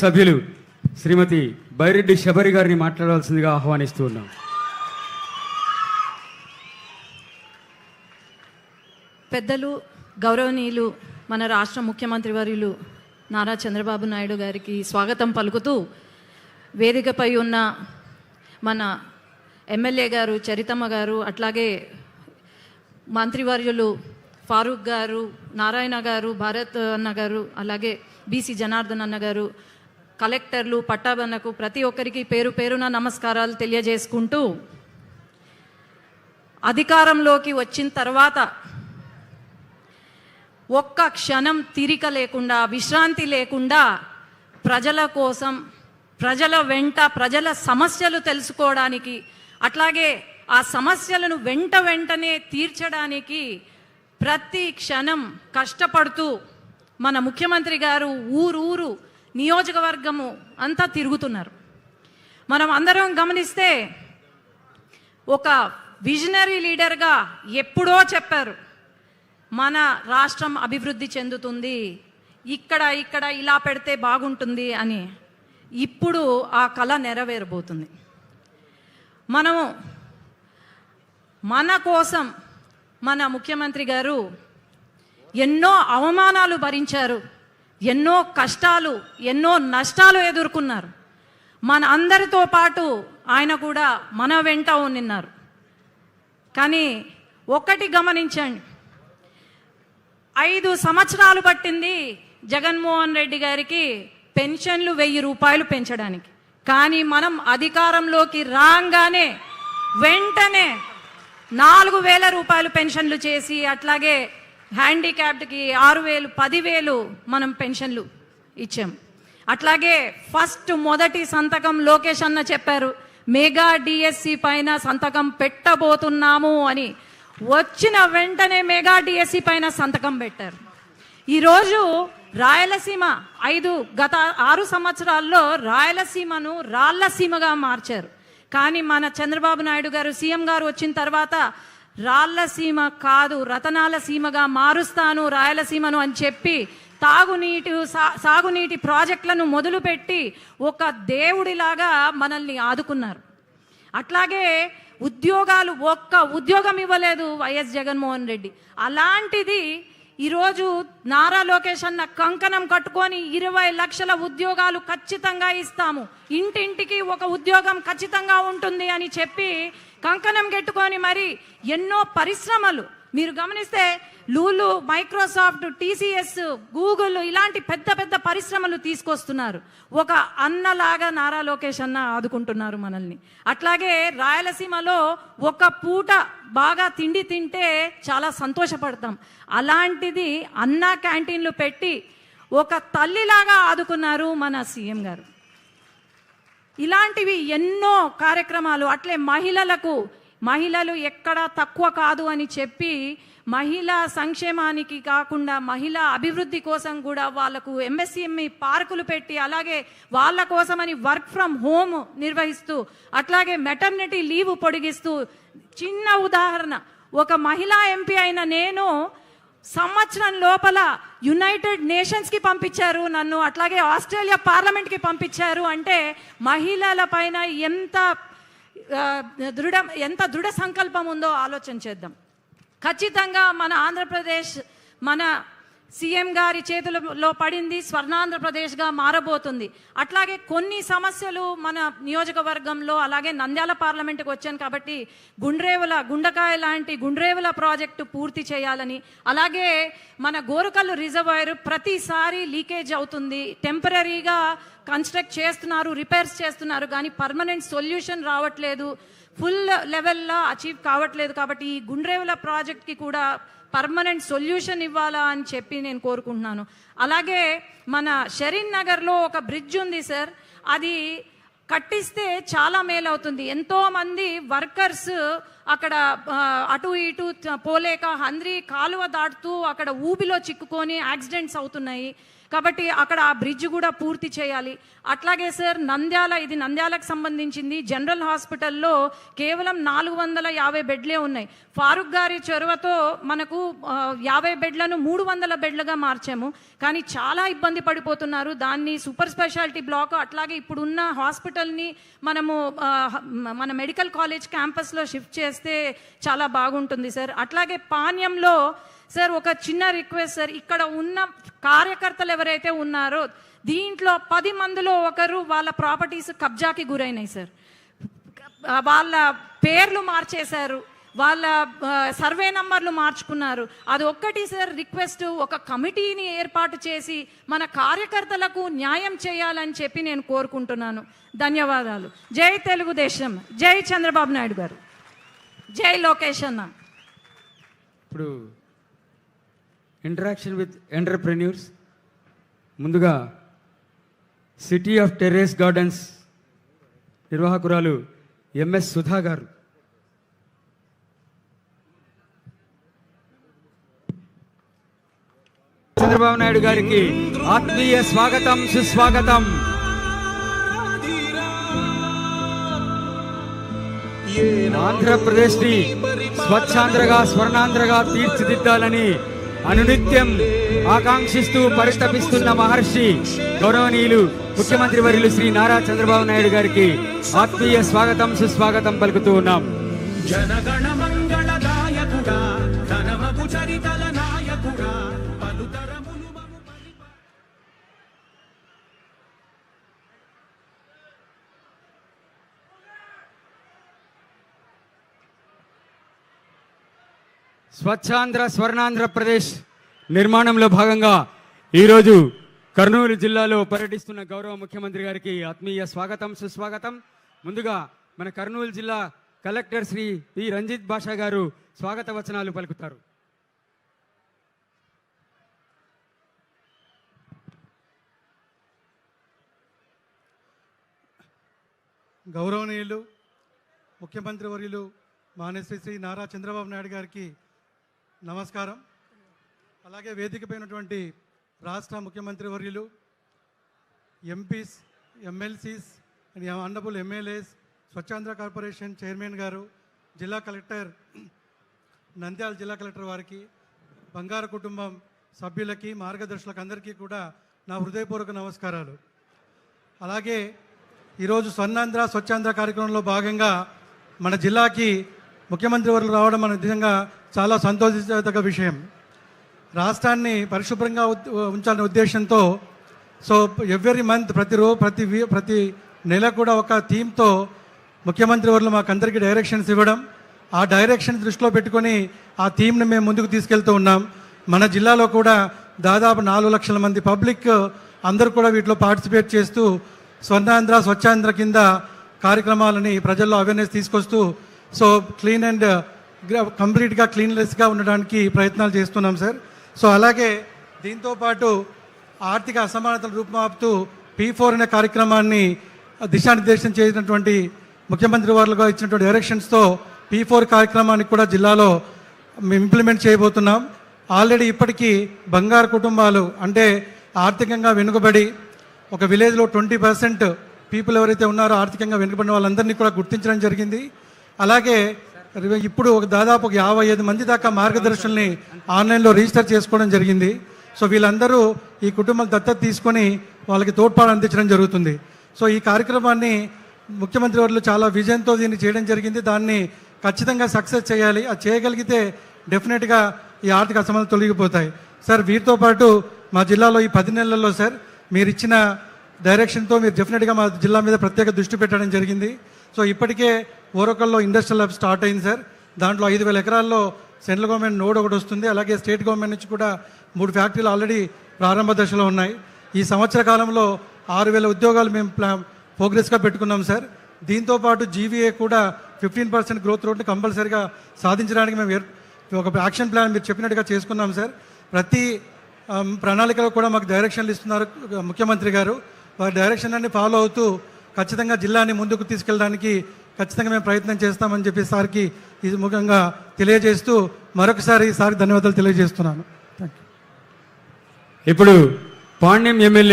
సభ్యులు శ్రీమతి బైరెడ్డి శబరి గారిని మాట్లాడవలసిందిగా ఆహ్వానిస్తూ ఉన్నాం. పెద్దలు గౌరవనీయులు మన రాష్ట్ర ముఖ్యమంత్రి వర్యులు నారా చంద్రబాబు నాయుడు గారికి స్వాగతం పలుకుతూ వేదికపై ఉన్న మన ఎమ్మెల్యే గారు చరితమ్మ గారు అట్లాగే మంత్రివర్యులు ఫారూక్ గారు నారాయణ గారు భారత్ అన్న గారు అలాగే బీసీ జనార్దన్ అన్న గారు కలెక్టర్లు పట్టాబన్నకు ప్రతి ఒక్కరికి పేరు పేరున నమస్కారాలు తెలియజేసుకుంటూ అధికారంలోకి వచ్చిన తర్వాత ఒక్క క్షణం తిరిక లేకుండా విశ్రాంతి లేకుండా ప్రజల కోసం ప్రజల వెంట ప్రజల సమస్యలు తెలుసుకోవడానికి అట్లాగే ఆ సమస్యలను వెంట వెంటనే తీర్చడానికి ప్రతి క్షణం కష్టపడుతూ మన ముఖ్యమంత్రి గారు ఊరూరు నియోజకవర్గము అంతా తిరుగుతున్నారు. మనం అందరం గమనిస్తే ఒక విజనరీ లీడర్గా ఎప్పుడో చెప్పారు మన రాష్ట్రం అభివృద్ధి చెందుతుంది ఇక్కడ ఇక్కడ ఇలా పెడితే బాగుంటుంది అని. ఇప్పుడు ఆ కళ నెరవేరబోతుంది. మనము మన కోసం మన ముఖ్యమంత్రి గారు ఎన్నో అవమానాలు భరించారు. ఎన్నో కష్టాలు ఎన్నో నష్టాలు ఎదుర్కొన్నారు. మన అందరితో పాటు ఆయన కూడా మన వెంట నిన్నారు కానీ ఒక్కటి గమనించండి. ఐదు సంవత్సరాలు పట్టింది జగన్మోహన్ రెడ్డి గారికి పెన్షన్లు వెయ్యి రూపాయలు పెంచడానికి. కానీ మనం అధికారంలోకి రాగానే వెంటనే నాలుగు వేల రూపాయలు పెన్షన్లు చేసి అట్లాగే హ్యాండిక్యాప్డ్కి ఆరు వేలు పదివేలు మనం పెన్షన్లు ఇచ్చాం. అట్లాగే ఫస్ట్ మొదటి సంతకం లోకేష్ అన్న చెప్పారు మెగా డిఎస్సి పైన సంతకం పెట్టబోతున్నాము అని. వచ్చిన వెంటనే మెగా డిఎస్సి పైన సంతకం పెట్టారు. ఈరోజు రాయలసీమ ఐదు గత ఆరు సంవత్సరాల్లో రాయలసీమను రాళ్ళసీమగా మార్చారు. కానీ మన చంద్రబాబు నాయుడు గారు సీఎం గారు వచ్చిన తర్వాత రాళ్ళసీమ కాదు రతనాల సీమగా మారుస్తాను రాయలసీమను అని చెప్పి తాగునీటి సా- సాగునీటి ప్రాజెక్టులను మొదలుపెట్టి ఒక దేవుడిలాగా మనల్ని ఆదుకున్నారు. అట్లాగే ఉద్యోగాలు ఒక్క ఉద్యోగం ఇవ్వలేదు వైఎస్ జగన్మోహన్ రెడ్డి. అలాంటిది ఈరోజు నారా లోకేష్ అన్న కంకణం కట్టుకొని ఇరవై లక్షల ఉద్యోగాలు ఖచ్చితంగా ఇస్తాము. ఇంటింటికి ఒక ఉద్యోగం ఖచ్చితంగా ఉంటుంది అని చెప్పి కంకణం కట్టుకొని మరి ఎన్నో పరిశ్రమలు మీరు గమనిస్తే లూలు మైక్రోసాఫ్ట్ టీసీఎస్ గూగుల్ ఇలాంటి పెద్ద పెద్ద పరిశ్రమలు తీసుకొస్తున్నారు. ఒక అన్నలాగా నారా లోకేష్ అన్న ఆదుకుంటున్నారు మనల్ని. అట్లాగే రాయలసీమలో ఒక పూట బాగా తిండి తింటే చాలా సంతోషపడతాం. అలాంటిది అన్న క్యాంటీన్లు పెట్టి ఒక తల్లిలాగా ఆదుకున్నారు మన సీఎం గారు. ఇలాంటివి ఎన్నో కార్యక్రమాలు అట్లే మహిళలకు మహిళలు ఎక్కడా తక్కువ కాదు అని చెప్పి మహిళా సంక్షేమానికి కాకుండా మహిళా అభివృద్ధి కోసం కూడా వాళ్ళకు ఎంఎస్సిఎంఈ పార్కులు పెట్టి అలాగే వాళ్ళ కోసమని వర్క్ ఫ్రమ్ హోమ్ నిర్వహిస్తూ అట్లాగే మెటర్నిటీ లీవ్ పొడిగిస్తూ చిన్న ఉదాహరణ ఒక మహిళా ఎంపీ అయిన నేను సంవత్సరం లోపల యునైటెడ్ నేషన్స్కి పంపించారు నన్ను అట్లాగే ఆస్ట్రేలియా పార్లమెంట్కి పంపించారు అంటే మహిళల పైన ఎంత దృఢ ఎంత దృఢ సంకల్పం ఉందో ఆలోచన చేద్దాం. ఖచ్చితంగా మన ఆంధ్రప్రదేశ్ మన సీఎం గారి చేతులలో పడింది స్వర్ణాంధ్రప్రదేశ్గా మారబోతుంది. అట్లాగే కొన్ని సమస్యలు మన నియోజకవర్గంలో అలాగే నంద్యాల పార్లమెంట్కి వచ్చాను కాబట్టి గుండ్రేవుల గుండకాయ లాంటి గుండ్రేవుల ప్రాజెక్టు పూర్తి చేయాలని అలాగే మన గోరుకల్లు రిజర్వాయర్ ప్రతిసారి లీకేజ్ అవుతుంది. టెంపరీగా కన్స్ట్రక్ట్ చేస్తున్నారు రిపేర్స్ చేస్తున్నారు కానీ పర్మనెంట్ సొల్యూషన్ రావట్లేదు. ఫుల్ లెవెల్లో అచీవ్ కావట్లేదు కాబట్టి ఈ గుండ్రేవుల ప్రాజెక్ట్కి కూడా పర్మనెంట్ సొల్యూషన్ ఇవ్వాలా అని చెప్పి నేను కోరుకుంటున్నాను. అలాగే మన షరీన్ నగర్లో ఒక బ్రిడ్జ్ ఉంది సార్. అది కట్టిస్తే చాలా మేలు అవుతుంది వర్కర్స్ అక్కడ అటు ఇటు పోలేక హంద్రి కాలువ దాటుతూ అక్కడ ఊబిలో చిక్కుకొని యాక్సిడెంట్స్ అవుతున్నాయి. కాబట్టి అక్కడ ఆ బ్రిడ్జ్ కూడా పూర్తి చేయాలి. అట్లాగే సార్ నంద్యాల ఇది నంద్యాలకు సంబంధించింది. జనరల్ హాస్పిటల్లో కేవలం నాలుగు వందల యాభై బెడ్లే ఉన్నాయి. ఫారూక్ గారి చొరవతో మనకు యాభై బెడ్లను మూడు వందల బెడ్లుగా మార్చాము. కానీ చాలా ఇబ్బంది పడిపోతున్నారు. దాన్ని సూపర్ స్పెషాలిటీ బ్లాక్ అట్లాగే ఇప్పుడున్న హాస్పిటల్ని మనము మన మెడికల్ కాలేజ్ క్యాంపస్లో షిఫ్ట్ చేస్తే చాలా బాగుంటుంది సార్. అట్లాగే పాణ్యంలో సార్ ఒక చిన్న రిక్వెస్ట్ సార్. ఇక్కడ ఉన్న కార్యకర్తలు ఎవరైతే ఉన్నారో దీంట్లో పది మందిలో ఒకరు వాళ్ళ ప్రాపర్టీస్ కబ్జాకి గురైనాయి సార్. వాళ్ళ పేర్లు మార్చేశారు. వాళ్ళ సర్వే నంబర్లు మార్చుకున్నారు. అది ఒక్కటి సార్ రిక్వెస్ట్ ఒక కమిటీని ఏర్పాటు చేసి మన కార్యకర్తలకు న్యాయం చేయాలని చెప్పి నేను కోరుకుంటున్నాను. ధన్యవాదాలు. జై తెలుగుదేశం. జై చంద్రబాబు నాయుడు గారు. జై లోకేష్ అన్న. ఇప్పుడు ఇంటరాక్షన్ విత్ ఎంటర్ప్రెన్యూర్స్ ముందుగా సిటీ ఆఫ్ టెర్రేస్ గార్డెన్స్ నిర్వాహకురాలు ఎంఎస్ సుధా గారు. చంద్రబాబు నాయుడు గారికి ఆత్మీయ స్వాగతం సుస్వాగతం. ఆంధ్రప్రదేశ్ని స్వచ్ఛాంధ్రగా స్వర్ణాంధ్రగా తీర్చిదిద్దాలని అనునిత్యం ఆకాంక్షిస్తూ పరితపిస్తున్న మహర్షి గౌరవనీయులు ముఖ్యమంత్రి వర్యులు శ్రీ నారా చంద్రబాబు నాయుడు గారికి ఆత్మీయ స్వాగతం సుస్వాగతం పలుకుతూ ఉన్నాం. జనగణ స్వచ్ఛాంధ్ర స్వర్ణాంధ్రప్రదేశ్ నిర్మాణంలో భాగంగా ఈరోజు కర్నూలు జిల్లాలో పర్యటిస్తున్న గౌరవ ముఖ్యమంత్రి గారికి ఆత్మీయ స్వాగతం సుస్వాగతం. ముందుగా మన కర్నూలు జిల్లా కలెక్టర్ శ్రీ పి. రంజిత్ భాషా గారు స్వాగత వచనాలు పలుకుతారు. గౌరవనీయులు ముఖ్యమంత్రి వర్యులు మానేశ్వరి శ్రీ నారా చంద్రబాబు నాయుడు గారికి నమస్కారం. అలాగే వేదికపైనటువంటి రాష్ట్ర ముఖ్యమంత్రి వర్యులు MPs MLCs and MLAs Swachh Andhra corporation chairman గారు జిల్లా కలెక్టర్ నంద్యాల జిల్లా కలెక్టర్ వారికి బంగారు కుటుంబం సభ్యులకి మార్గదర్శులకు అందరికీ కూడా నా హృదయపూర్వక నమస్కారాలు. అలాగే ఈరోజు స్వర్ణాంధ్ర స్వచ్ఛాంధ్ర కార్యక్రమంలో భాగంగా మన జిల్లాకి ముఖ్యమంత్రి వర్యులు రావడం మన నిజంగా చాలా సంతోషించదగ్గ విషయం. రాష్ట్రాన్ని పరిశుభ్రంగా ఉద్- ఉంచాలనే ఉద్దేశంతో సో ఎవ్రీ మంత్ ప్రతి రో ప్రతి వీ- ప్రతి నెల కూడా ఒక థీమ్తో ముఖ్యమంత్రి వారు మాకు అందరికీ డైరెక్షన్స్ ఇవ్వడం. ఆ డైరెక్షన్ దృష్టిలో పెట్టుకొని ఆ థీమ్ని మేము ముందుకు తీసుకెళ్తూ ఉన్నాం. మన జిల్లాలో కూడా దాదాపు నాలుగు లక్షల మంది పబ్లిక్ అందరూ కూడా వీటిలో పార్టిసిపేట్ చేస్తూ స్వర్ణాంధ్ర స్వచ్ఛాంధ్ర కింద కార్యక్రమాలని ప్రజల్లో అవేర్నెస్ తీసుకొస్తూ సో క్లీన్ అండ్ కంప్లీట్గా క్లీన్లెస్గా ఉండడానికి ప్రయత్నాలు చేస్తున్నాం సార్. సో అలాగే దీంతోపాటు ఆర్థిక అసమానతలు రూపుమాపుతూ పీ ఫోర్ అనే కార్యక్రమాన్ని దిశానిర్దేశం చేసినటువంటి ముఖ్యమంత్రి వారులుగా ఇచ్చినటువంటి డైరెక్షన్స్తో పీ ఫోర్ కార్యక్రమానికి కూడా జిల్లాలో మేము ఇంప్లిమెంట్ చేయబోతున్నాం. ఆల్రెడీ ఇప్పటికీ బంగారు కుటుంబాలు అంటే ఆర్థికంగా వెనుకబడి ఒక విలేజ్లో ట్వంటీ పర్సెంట్ పీపుల్ ఎవరైతే ఉన్నారో ఆర్థికంగా వెనుకబడిన వాళ్ళందరినీ కూడా గుర్తించడం జరిగింది. అలాగే ఇప్పుడు ఒక దాదాపు ఒక యాభై ఐదు మంది దాకా మార్గదర్శుల్ని ఆన్లైన్లో రిజిస్టర్ చేసుకోవడం జరిగింది. సో వీళ్ళందరూ ఈ కుటుంబం దత్తత తీసుకొని వాళ్ళకి తోడ్పాటు అందించడం జరుగుతుంది. సో ఈ కార్యక్రమాన్ని ముఖ్యమంత్రి వర్యులు చాలా విజయంతో దీన్ని చేయడం జరిగింది. దాన్ని ఖచ్చితంగా సక్సెస్ చేయాలి. అది చేయగలిగితే డెఫినెట్గా ఈ ఆర్థిక అసమానత తొలగిపోతాయి. సార్ వీరితో పాటు మా జిల్లాలో ఈ పది నెలల్లో సార్ మీరు ఇచ్చిన డైరెక్షన్తో మీరు డెఫినెట్గా మా జిల్లా మీద ప్రత్యేక దృష్టి పెట్టడం జరిగింది. సో ఇప్పటికే ఓరకల్లో ఇండస్ట్రియల్ హబ్ స్టార్ట్ అయింది సార్ దాంట్లో ఐదు వేల ఎకరాల్లో సెంట్రల్ గవర్నమెంట్ నోడ్ ఒకటి వస్తుంది. అలాగే స్టేట్ గవర్నమెంట్ నుంచి కూడా మూడు ఫ్యాక్టరీలు ఆల్రెడీ ప్రారంభ దశలో ఉన్నాయి. ఈ సంవత్సర కాలంలో ఆరు వేల ఉద్యోగాలు మేము ప్లా ప్రోగ్రెస్గా పెట్టుకున్నాం సార్ దీంతో పాటు జీవీఏ కూడా ఫిఫ్టీన్ పర్సెంట్ గ్రోత్ రేట్ని కంపల్సరీగా సాధించడానికి మేము ఒక యాక్షన్ ప్లాన్ మీరు చెప్పినట్టుగా చేసుకున్నాం సార్ ప్రతి ప్రణాళికలో కూడా మాకు డైరెక్షన్లు ఇస్తున్నారు ముఖ్యమంత్రి గారు. వారి డైరెక్షన్ అన్ని ఫాలో అవుతూ ఖచ్చితంగా జిల్లాని ముందుకు తీసుకెళ్ళడానికి ఖచ్చితంగా మేము ప్రయత్నం చేస్తామని చెప్పి సార్కి ఇది ముఖంగా తెలియజేస్తూ మరొకసారి సార్కి ధన్యవాదాలు తెలియజేస్తున్నాను. థ్యాంక్ యూ ఇప్పుడు పాండ్యం ఎమ్మెల్యే